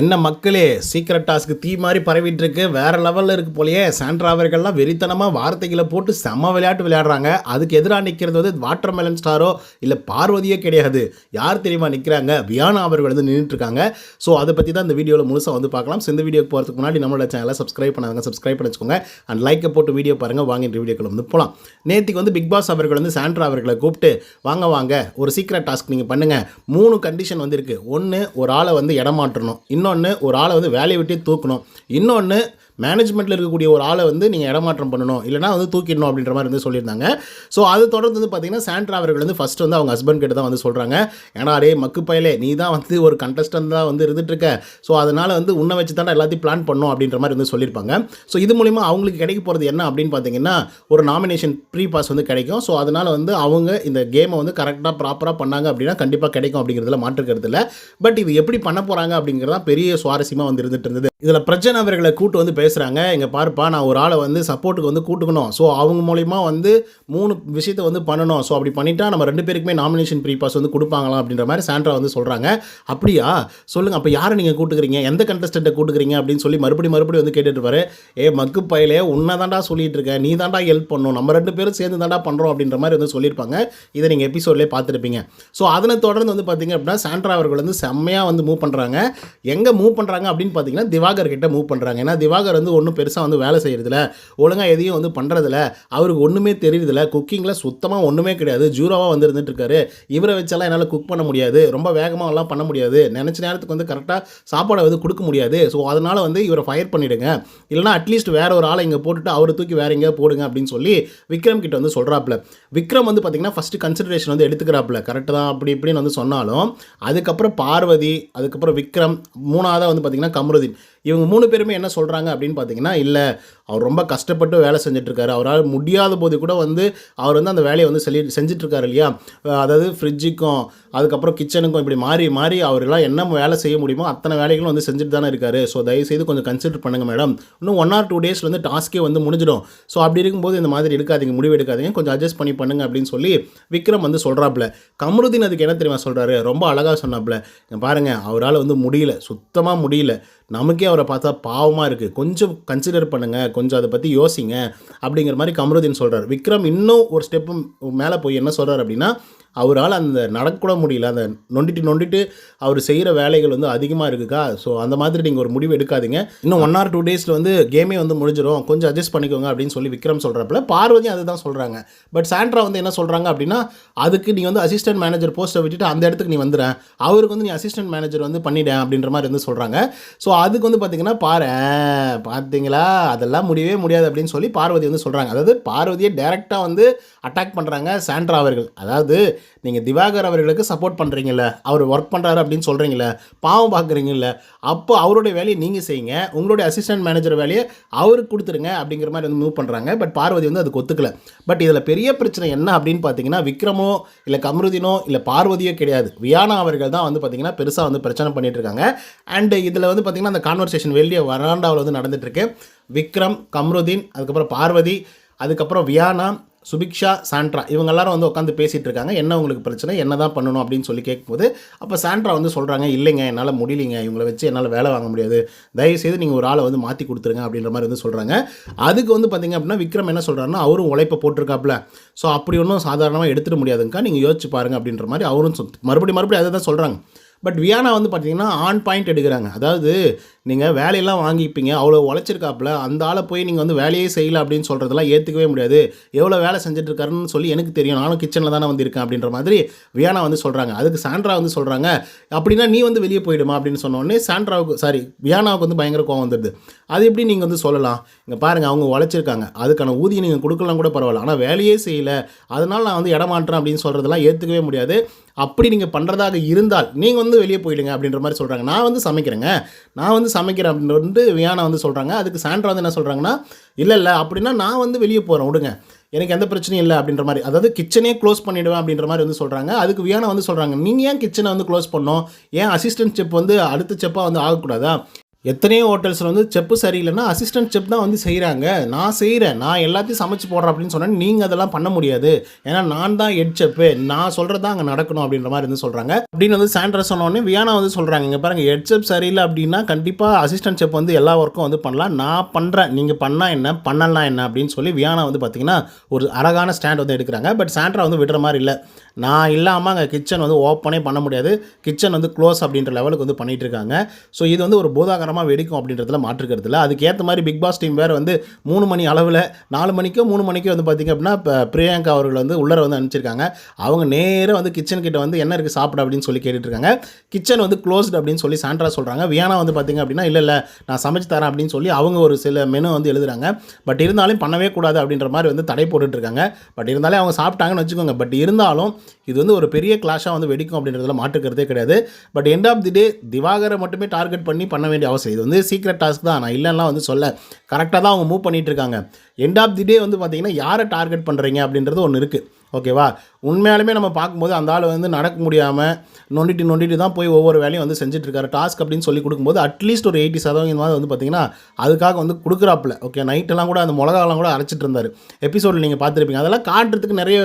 என்ன மக்களே secret task தீ மாதிரி பரவிட்டு இருக்கு வேற லெவலில் இருக்கு போலயே. சாண்ட்ரா அவர்கள்லாம் வெறித்தனமாக வார்த்தைகளை போட்டு செம்ம விளையாட்டு விளையாடுறாங்க. அதுக்கு எதிராக நிற்கிறது வந்து வாட்டர் மெலன் ஸ்டாரோ இல்லை பார்வதியோ கிடையாது. யார் தெரியுமா நிற்கிறாங்க வியானா அவர்கள் வந்து நின்றுட்டுருக்காங்க ஸோ அதை பற்றி தான் இந்த வீடியோவில் முழுசாக வந்து பார்க்கலாம். இந்த வீடியோக்கு போகிறதுக்கு முன்னாடி நம்மளோட சேனலை சப்ஸ்கிரைப் பண்ணாங்க சப்ஸ்கிரைப் பண்ணி வச்சுக்கோங்க அண்ட் லைக்கை போட்டு வீடியோ பாருங்கள் வாங்க இந்த வீடியோக்குள்ள வந்து போகலாம் நேற்றுக்கு வந்து பிக் பாஸ் அவர்கள் வந்து சாண்ட்ரா அவர்களை கூப்பிட்டு வாங்க வாங்க ஒரு சீக்ரெட் டாஸ்க் நீங்கள் பண்ணுங்கள் மூணு கண்டிஷன் வந்து இருக்குது ஒன்று ஒரு ஆளை வந்து இடமாற்றணும். இன்னொன்று ஒரு ஆளை வந்து வேலையை விட்டு தூக்கணும். இன்னொன்று மேனேஜ்மெண்ட்டில் இருக்கக்கூடிய ஒரு ஆளை வந்து நீங்கள் இடமாற்றம் பண்ணணும். இல்லைனா வந்து தூக்கிடணும் அப்படின்ற மாதிரி வந்து சொல்லியிருந்தாங்க. ஸோ அது தொடர்ந்து வந்து பார்த்தீங்கன்னா சாண்ட்ரா அவர்கள் வந்து ஃபஸ்ட்டு வந்து அவங்க ஹஸ்பண்ட் கிட்ட தான் வந்து சொல்கிறாங்க ஏன்னா அரே மக்கு பயலே நீ தான் வந்து ஒரு கண்டஸ்டன்ட் தான் வந்து இருந்துட்டு இருக்க. ஸோ அதனால் வந்து உன்னை வச்சு தான் எல்லாத்தையும் பிளான் பண்ணணும் அப்படின்ற மாதிரி வந்து சொல்லியிருப்பாங்க. ஸோ இது மூலிமா அவங்களுக்கு கிடைக்க போகிறது என்ன அப்படின்னு பார்த்தீங்கன்னா ஒரு நாமினேஷன் ப்ரீ பாஸ் வந்து கிடைக்கும். ஸோ அதனால் வந்து அவங்க இந்த கேமை வந்து கரெக்டாக ப்ராப்பராக பண்ணாங்க அப்படின்னா கண்டிப்பாக கிடைக்கும் அப்படிங்கிறதுல மாற்றுக்கிறது இல்லை. பட் இது எப்படி பண்ண போகிறாங்க அப்படிங்கிறது தான் பெரிய சுவாரஸ்யமாக வந்து இருந்துட்டு இருந்தது. இதில் பிரச்சனை அவர்களை கூட்டு வந்து பேசுகிறாங்க இங்கே பாருப்பா நான் ஒரு ஆளை வந்து சப்போர்ட்டுக்கு வந்து கூட்டுக்கணும். ஸோ அவங்க மூலிமா வந்து மூணு விஷயத்த வந்து பண்ணணும். ஸோ அப்படி பண்ணிட்டா நம்ம ரெண்டு பேருக்குமே நாமினேஷன் ப்ரீ பாஸ் வந்து கொடுப்பாங்களாம் அப்படின்ற மாதிரி சாண்ட்ரா வந்து சொல்கிறாங்க அப்படியா? சொல்லுங்கள் அப்போ யாரை நீங்கள் கூட்டுக்கிறீங்க? எந்த கண்டஸ்டண்ட்டை கூட்டுக்கிறீங்க? அப்படின்னு சொல்லி மறுபடியும் மறுபடியும் வந்து கேட்டுட்டு இருப்பாரு. ஏ மக்கு பயலே உன்னை தாண்டா சொல்லிட்டு இருக்கேன் நீ தாண்டா ஹெல்ப் பண்ணணும் நம்ம ரெண்டு பேரும் சேர்ந்து தாண்டா பண்ணுறோம் அப்படின்ற மாதிரி வந்து சொல்லியிருப்பாங்க. இதை நீங்கள் எபிசோட்லேயே பார்த்துருப்பீங்க. ஸோ அதனை தொடர்ந்து வந்து பார்த்தீங்க அப்படின்னா சாண்ட்ரா அவர்கள் வந்து செம்மையாக வந்து மூவ் பண்ணுறாங்க எங்கே மூவ் பண்ணுறாங்க அப்படின்னு பார்த்தீங்கன்னா திவாகர் கிட்ட மூவ் பண்ணுறாங்க ஏன்னா திவாகர் வந்து ஒன்றும் பெருசாக வந்து வேலை செய்கிறதில்ல ஒழுங்காக எதையும் வந்து பண்ணுறதில்ல அவருக்கு ஒன்றுமே தெரியுறதில்ல குக்கிங்கில் சுத்தமாக ஒன்றுமே கிடையாது. ஜூரோவாக வந்து இருந்துட்டுருக்காரு இவரை வச்செல்லாம் என்னால் குக் பண்ண முடியாது. ரொம்ப வேகமாக எல்லாம் பண்ண முடியாது. நினச்ச நேரத்துக்கு வந்து கரெக்டாக சாப்பாடை வந்து கொடுக்க முடியாது. ஸோ அதனால் வந்து இவரை ஃபயர் பண்ணிவிடுங்க இல்லைனா அட்லீஸ்ட் வேற ஒரு ஆளை இங்கே போட்டுட்டு அவரை தூக்கி வேற எங்கேயா போடுங்க அப்படின்னு சொல்லி விக்ரம் கிட்ட வந்து சொல்கிறாப்புல விக்ரம் வந்து பார்த்திங்கன்னா ஃபஸ்ட்டு கன்சிடரேஷன் வந்து எடுத்துக்கிறாப்புல. கரெக்டு தான் அப்படி இப்படின்னு வந்து சொன்னாலும் அதுக்கப்புறம் பார்வதி அதுக்கப்புறம் விக்ரம் மூணாவதாக வந்து பார்த்திங்கன்னா கமருதீன். இவங்க மூணு பேருமே என்ன சொல்கிறாங்க அப்படின்னு பார்த்தீங்கன்னா இல்லை அவர் ரொம்ப கஷ்டப்பட்டு வேலை செஞ்சிட்ருக்காரு. அவரால் முடியாத போது கூட வந்து அவர் வந்து அந்த வேலையை வந்து செல்லி செஞ்சிட்ருக்காரு இல்லையா? அதாவது ஃப்ரிட்ஜுக்கும் அதுக்கப்புறம் கிச்சனுக்கும் இப்படி மாறி மாறி அவரெல்லாம் என்ன வேலை செய்ய முடியுமோ அத்தனை வேலைகளும் வந்து செஞ்சுட்டு தானே இருக்காரு. ஸோ தயவுசெய்து கொஞ்சம் கன்சிடர் பண்ணுங்கள் மேடம் இன்னும் ஒன் ஆர் டூ டேஸில் வந்து டாஸ்க்கே வந்து முடிஞ்சிடும். ஸோ அப்படி இருக்கும்போது இந்த மாதிரி எடுக்காதீங்க முடிவு எடுக்காதீங்க. கொஞ்சம் அட்ஜஸ்ட் பண்ணி பண்ணுங்க அப்படின்னு சொல்லி விக்ரம் வந்து சொல்கிறாப்புல கமருதீன் அதுக்கு என்ன தெரியுமா சொல்கிறாரு ரொம்ப அழகாக சொன்னாப்புல. பாருங்கள் அவரால் வந்து முடியல. சுத்தமாக முடியல. நமக்கே அவர் பார்த்தா பாவமாக இருக்குது கொஞ்சம் கன்சிடர் பண்ணுங்கள் கொஞ்சம் அதை பற்றி யோசிங்க. அப்படிங்கிற மாதிரி கமருதீன் சொல்கிறார் விக்ரம் இன்னும் ஒரு ஸ்டெப்பு மேலே போய் என்ன சொல்கிறார் அப்படின்னா அவரால் அந்த நடக்கூட முடியல. அந்த நொண்டிட்டு நொண்டிட்டு அவர் செய்கிற வேலைகள் வந்து அதிகமாக இருக்குக்கா? ஸோ அந்த மாதிரி நீங்கள் ஒரு முடிவு எடுக்காதீங்க. இன்னும் ஒன் ஆர் டூ டேஸில் வந்து கேமே வந்து முடிஞ்சிடும் கொஞ்சம் அட்ஜஸ்ட் பண்ணிக்கோங்க அப்படின்னு சொல்லி விக்ரம் சொல்கிறப்பல பார்வதி அதுதான் சொல்கிறாங்க பட் சாண்ட்ரா வந்து என்ன சொல்கிறாங்க அப்படின்னா அதுக்கு நீ வந்து அசிஸ்டன்ட் மேனேஜர் போஸ்ட்டை விட்டுட்டு அந்த இடத்துக்கு நீ வந்துடுறேன் அவருக்கு வந்து நீ அசிஸ்டன்ட் மேனேஜர் வந்து பண்ணிட்டேன் அப்படின்ற மாதிரி வந்து சொல்கிறாங்க ஸோ அதுக்கு வந்து பார்த்தீங்கன்னா பாரு பார்த்தீங்களா அதெல்லாம் முடியவே முடியாது அப்படின்னு சொல்லி பார்வதி வந்து சொல்கிறாங்க அதாவது பார்வதியை டேரெக்டாக வந்து அட்டாக் பண்ணுறாங்க சாண்ட்ரா அவர்கள். அதாவது நீங்கள் திவாகர் அவர்களுக்கு சப்போர்ட் பண்ணுறீங்கல்ல அவர் ஒர்க் பண்ணுறாரு அப்படின்னு சொல்கிறீங்களே பாவம் பார்க்குறீங்கல்ல அப்போ அவருடைய வேலையை நீங்கள் செய்யுங்க உங்களுடைய அசிஸ்டன்ட் மேனேஜர் வேலையை அவருக்கு கொடுத்துருங்க அப்படிங்கிற மாதிரி வந்து மூவ் பண்ணுறாங்க பட் பார்வதி வந்து அதுக்கு ஒத்துக்கல. பட் இதில் பெரிய பிரச்சனை என்ன அப்படின்னு பார்த்தீங்கன்னா விக்ரமோ இல்லை கமருதினோ இல்லை பார்வதியோ கிடையாது. வியானா அவர்கள் தான் வந்து பார்த்தீங்கன்னா பெருசாக வந்து பிரச்சனை பண்ணிகிட்டு இருக்காங்க. அண்ட் இதில் வந்து பார்த்தீங்கன்னா அந்த கான்வர்சேஷன் வெளியே வராண்டாவில் வந்து நடந்துகிட்ருக்கு விக்ரம் கம்ருதீன் அதுக்கப்புறம் பார்வதி அதுக்கப்புறம் வியானா சுபிக்ஷா சாண்ட்ரா இவங்க எல்லாரும் வந்து உட்காந்து பேசிகிட்டு இருக்காங்க. என்ன உங்களுக்கு பிரச்சனை? என்ன தான் பண்ணணும் அப்படின்னு சொல்லி கேட்கும்போது அப்போ சாண்ட்ரா வந்து சொல்கிறாங்க இல்லைங்க என்னால் முடியலைங்க. இவங்களை வச்சு என்னால் வேலை வாங்க முடியாது. தயவுசெய்து நீங்கள் ஒரு ஆளை வந்து மாற்றி கொடுத்துருங்க அப்படின்ற மாதிரி வந்து சொல்கிறாங்க அதுக்கு வந்து பார்த்தீங்க அப்படின்னா விக்ரம் என்ன சொல்கிறாருன்னா அவரும் உழைப்பை போட்டிருக்காப்புல. ஸோ அப்படி ஒன்றும் சாதாரணமாக எடுத்துட முடியாதுங்கக்கா. நீங்கள் யோசிச்சு பாருங்க அப்படின்ற மாதிரி அவரும் சொல் மறுபடியும் மறுபடியும் அதை தான் சொல்கிறாங்க பட் வியானா வந்து பார்த்தீங்கன்னா ஆன் பாயிண்ட் எடுக்கிறாங்க. அதாவது நீங்கள் வேலையெல்லாம் வாங்கிப்பீங்க அவ்வளோ உழைச்சிருக்காப்புல அந்த ஆளை போய் நீங்கள் வந்து வேலையே செய்யலை அப்படின்னு சொல்கிறதெல்லாம் ஏற்றுக்கவே முடியாது. எவ்வளோ வேலை செஞ்சுட்டு இருக்காருன்னு சொல்லி எனக்கு தெரியும். நானும் கிச்சனில் தானே வந்திருக்கேன் அப்படின்ற மாதிரி வியானா வந்து சொல்கிறாங்க அதுக்கு சாண்ட்ரா வந்து சொல்கிறாங்க அப்படின்னா நீ வந்து வெளியே போயிடுமா? அப்படின்னு சொன்னோடனே சாண்ட்ராவுக்கு சாரி வியானாவுக்கு வந்து பயங்கர கோவம் வந்துடுது. அது எப்படி நீங்கள் வந்து சொல்லலாம்? இங்கே பாருங்கள் அவங்க உழைச்சிருக்காங்க. அதுக்கான ஊதியம் நீங்கள் கொடுக்கலாம் கூட பரவாயில்ல. ஆனால் வேலையே செய்யலை. அதனால் நான் வந்து இடமாற்றேன் அப்படின்னு சொல்கிறதெல்லாம் ஏற்றுக்கவே முடியாது. அப்படி நீங்கள் பண்ணுறதாக இருந்தால் நீங்கள் வந்து வெளியே போயிடுங்க அப்படின்ற மாதிரி சொல்கிறாங்க நான் வந்து சமைக்கிறேங்க. நான் வந்து சமைக்கிறேன் அப்படின்னு வந்து வியானா வந்து சொல்கிறாங்க அதுக்கு சாண்ட்ரா வந்து என்ன சொல்கிறாங்கன்னா இல்லை இல்லை அப்படின்னா நான் வந்து வெளியே போகிறேன் விடுங்க. எனக்கு எந்த பிரச்சனையும் இல்லை அப்படின்ற மாதிரி. அதாவது கிச்சனே க்ளோஸ் பண்ணிவிடுவேன் அப்படின்ற மாதிரி வந்து சொல்கிறாங்க அதுக்கு வியானா வந்து சொல்கிறாங்க நீங்கள் ஏன் கிச்சனை வந்து க்ளோஸ் பண்ணோம் ஏன் அசிஸ்டன்ட் செப் வந்து அடுத்த செப்பாக வந்து ஆகக்கூடாதா? எத்தனையோ ஹோட்டல்ஸில் வந்து செப்பு சரியில்லைன்னா அசிஸ்டன்ட் செப் தான் வந்து செய்கிறாங்க நான் செய்கிறேன் நான் எல்லாத்தையும் சமைச்சு போடுறேன் அப்படின்னு சொன்னால் நீங்கள் அதெல்லாம் பண்ண முடியாது. ஏன்னா நான் தான் ஹெட் செப்பு நான் சொல்கிறது தான் அங்கே நடக்கணும் அப்படின்ற மாதிரி வந்து சொல்கிறாங்க அப்படின்னு வந்து சாண்ட்ரா சொன்னோடனே வியானா வந்து சொல்கிறாங்க இங்கே பாருங்கள் ஹெட் செப் சரியில்லை அப்படின்னா கண்டிப்பாக அசிஸ்டன்ட் செப் வந்து எல்லா ஒர்க்கும் வந்து பண்ணலாம். நான் பண்ணுறேன் நீங்கள் பண்ணால் என்ன? பண்ணலாம் என்ன? அப்படின்னு சொல்லி வியானா வந்து பார்த்தீங்கன்னா ஒரு அழகான ஸ்டாண்ட் வந்து எடுக்கிறாங்க. பட் சாண்ட்ரா வந்து விடுற மாதிரி இல்லை. நான் இல்லாமல் அங்கே கிச்சன் வந்து ஓப்பனே பண்ண முடியாது. கிச்சன் வந்து க்ளோஸ் அப்படின்ற லெவலுக்கு வந்து பண்ணிகிட்டு இருக்காங்க. ஸோ இது வந்து ஒரு போதாகரமாக வெடிக்கும் அப்படின்றதுல மாற்றுக்கிறது இல்லை அதுக்கு ஏற்ற மாதிரி பிக் பாஸ் டீம் வேறு வந்து மூணு மணி அளவில் நாலு மணிக்கோ மூணு மணிக்கோ வந்து பார்த்திங்க அப்படின்னா இப்போ பிரியங்கா அவர்கள் வந்து உள்ளர வந்து அனுப்பிச்சிருக்காங்க. அவங்க நேராக வந்து கிச்சன் கிட்ட வந்து என்ன இருக்குது சாப்பிட அப்படின்னு சொல்லி கேட்டுட்டு இருக்காங்க கிச்சன் வந்து க்ளோஸ்டு அப்படின்னு சொல்லி சாண்ட்ரா சொல்கிறாங்க வியானா வந்து பார்த்திங்க அப்படின்னா இல்லை இல்லை நான் சமைச்சு தரேன் அப்படின்னு சொல்லி அவங்க ஒரு சில மெனு வந்து எழுதுறாங்க. பட் இருந்தாலும் பண்ணவே கூடாது அப்படின்ற மாதிரி வந்து தடை போட்டுட்டு இருக்காங்க பட் இருந்தாலும் அவங்க சாப்பிட்டாங்கன்னு வச்சுக்கோங்க. பட் இருந்தாலும் இது வந்து ஒரு பெரிய கிளாஷாக வந்து வெடிக்கும் அப்படின்றதுல மாற்றுக்கிறதே கிடையாது. But end of the day திவாகரை மட்டுமே டார்கெட் பண்ணி பண்ண வேண்டிய அவசியம் இது வந்து சீக்ரெட் டாஸ்க் தான். நான் இல்லைன்னா வந்து சொல்ல. கரெக்டாக தான் அவங்க மூவ் பண்ணிகிட்டு இருக்காங்க. எண்ட் ஆஃப் தி டே வந்து பார்த்திங்கன்னா யாரை டார்கெட் பண்ணுறீங்க அப்படின்றது ஒன்று இருக்குது ஓகேவா? உண்மையாலுமே நம்ம பார்க்கும்போது அந்த ஆள் வந்து நடக்க முடியாமல் நொண்டிட்டு நொண்டிட்டு தான் போய் ஒவ்வொரு வேலையும் வந்து செஞ்சுட்ருக்காரு. டாஸ்க் அப்படின்னு சொல்லி கொடுக்கும்போது அட்லீஸ்ட் ஒரு எயிட்டி சதவீதம் வந்து பார்த்தீங்கன்னா அதுக்காக வந்து கொடுக்குறாப்புல. ஓகே நைட்டெல்லாம் கூட அந்த மிளகாலாம் கூட அரைச்சிட்டு இருந்தார் எபிசோடில் நீங்கள் பார்த்துருப்பீங்க. அதெல்லாம் காட்டுறதுக்கு நிறைய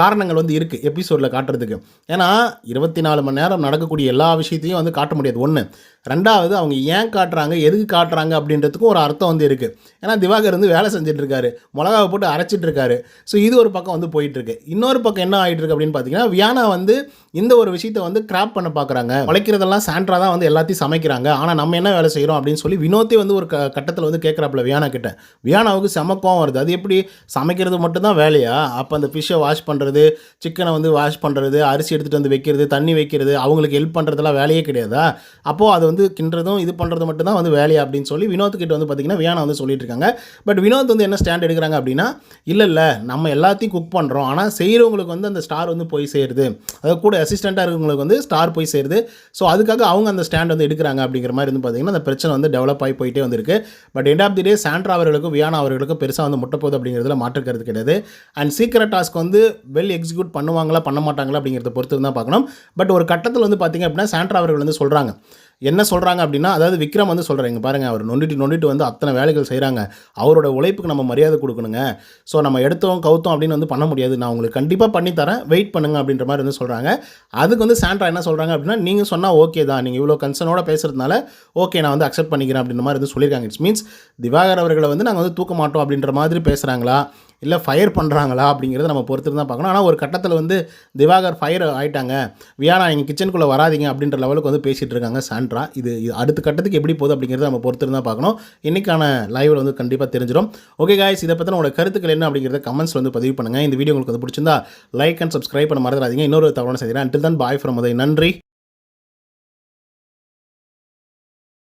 காரணங்கள் வந்து இருக்குது எபிசோடில் காட்டுறதுக்கு. ஏன்னா இருபத்தி நாலு மணி நேரம் நடக்கக்கூடிய எல்லா விஷயத்தையும் வந்து காட்ட முடியாது. ஒன்று ரெண்டாவது அவங்க ஏன் காட்டுறாங்க? எதுக்கு காட்டுறாங்க? அப்படின்றதுக்கும் ஒரு அர்த்தம் வந்து இருக்குது ஏன்னா திவாகர் வந்து வேலை செஞ்சுட்டு இருக்காரு மிளகாவை போட்டு அரைச்சிட்டு இருக்காரு ஸோ இது ஒரு பக்கம் வந்து போயிட்டுருக்கு இருக்கு. இன்னொரு பக்கம் என்ன ஆகிட்டு இருக்கு அப்படின்னு பார்த்தீங்கன்னா வியானா வந்து இந்த ஒரு விஷயத்தை வந்து கிராப் பண்ண பார்க்குறாங்க உழைக்கிறதெல்லாம் சாண்ட்ரா தான் வந்து எல்லாத்தையும் சமைக்கிறாங்க. ஆனால் நம்ம என்ன வேலை செய்கிறோம் அப்படின்னு சொல்லி வினோத்தே வந்து ஒரு கட்டத்தில் வந்து கேட்குறாப்புல வியானா கிட்ட. வியானாவுக்கு செம வருது. அது எப்படி? சமைக்கிறது மட்டும்தான் வேலையா? அப்போ அந்த ஃபிஷ்ஷை வாஷ் பண்ணுறது சிக்கனை வந்து வாஷ் பண்ணுறது அரிசி எடுத்துகிட்டு வந்து வைக்கிறது தண்ணி வைக்கிறது அவங்களுக்கு ஹெல்ப் பண்ணுறதுலாம் வேலையே கிடையாதா? அப்போது அது வந்து கிண்டுறதும் இது பண்ணுறது மட்டும்தான் வந்து வேலையா அப்படின்னு சொல்லி வினோத் கிட்ட வந்து பார்த்திங்கன்னா வியானா வந்து சொல்லிட்டு இருக்காங்க. பட் வினோத் வந்து என்ன ஸ்டாண்ட் எடுக்கிறாங்க அப்படின்னா இல்லை இல்லை. நம்ம எல்லாத்தையும் குக் பண்ணுறோம் ஆனால் செய்கிறவங்களுக்கு வந்து அந்த ஸ்டார் வந்து போய் சேருது. அது கூட அசிஸ்டண்ட்டாக இருக்கிறவங்களுக்கு வந்து ஸ்டார் போய் சேருது. ஸோ அதுக்காக அவங்க அந்த ஸ்டாண்ட் வந்து எடுக்கிறாங்க அப்படிங்கிற மாதிரி வந்து பார்த்திங்கன்னா அந்த பிரச்சனை வந்து டெவலப் ஆகி போயிட்டே வந்திருக்கு. But end of the day Sandra அவர்களுக்கும் வியானா அவர்களுக்கும் பெருசாக வந்து முட்டைப்போது அப்படிங்கிறதுல மாற்றுக்கிறது கிடையாது. அண்ட் சீக்கிரட் டாஸ்க் வந்து வெல் எக்ஸிக்யூட் பண்ணுவாங்களா பண்ண மாட்டாங்களா அப்படிங்கிறத பொறுத்து தான் பார்க்கணும் பட் ஒரு கட்டத்தில் வந்து பார்த்திங்க அப்படின்னா சாண்ட்ரா அவர்கள் வந்து சொல்கிறாங்க என்ன சொல்கிறாங்க அப்படின்னா அதாவது விக்ரம் வந்து சொல்கிறாங்க பாருங்க அவர் நொண்டிட்டு நொண்டிட்டு வந்து அத்தனை வேலைகள் செய்கிறாங்க அவரோட உழைப்புக்கு நம்ம மரியாதை கொடுக்கணுங்க. ஸோ நம்ம எடுத்தோம் கவுத்தோம் அப்படின்னு வந்து பண்ண முடியாது. நான் உங்களுக்கு கண்டிப்பாக பண்ணித்தரேன் வெயிட் பண்ணுங்க அப்படின்ற மாதிரி வந்து சொல்கிறாங்க அதுக்கு வந்து சாண்ட்ரா என்ன சொல்கிறாங்க அப்படின்னா நீங்கள் சொன்னால் ஓகே தான். நீங்கள் இவ்வளோ கன்சர்னோட பேசுகிறதுனால ஓகே நான் வந்து அக்செப்ட் பண்ணிக்கிறேன் அப்படின்ற மாதிரி வந்து சொல்லியிருக்காங்க. இட்ஸ் மீன்ஸ் திவாகர் அவர்களை வந்து நாங்கள் வந்து தூக்க மாட்டோம் அப்படின்ற மாதிரி பேசுகிறாங்களா இல்லை ஃபயர் பண்ணுறாங்களா அப்படிங்கிறத நம்ம பொறுத்து தான் பார்க்கணும். ஆனால் ஒரு கட்டத்தில் வந்து திவாகர் ஃபயர் ஆயிட்டாங்க. வியானா எங்கள் கிச்சனுக்குள்ளே வராதீங்க அப்படின்ற லெவலுக்கு வந்து பேசிகிட்டு இருக்காங்க சாண்ட்ரா. இது இது அடுத்த கட்டத்துக்கு எப்படி போகுது அப்படிங்கிறத நம்ம பொறுத்து தான் பார்க்கணும். இன்றைக்கான லைவில் வந்து கண்டிப்பாக தெரிஞ்சிடும் ஓகே காய்ஸ் இதை பற்றின உங்களோட கருத்துக்கள் என்ன அப்படிங்கிறத கமெண்ட்ஸ் வந்து பதிவு பண்ணுங்கள் இந்த வீடியோ உங்களுக்கு வந்து பிடிச்சிருந்தா லைக் அண்ட் சப்ஸ்கிரைப் பண்ண மறந்துடாதீங்க. இன்னொரு தகவலான செய்கிறேன் அண்டில் தான் பாய் ஃப்ரம் உதய். நன்றி.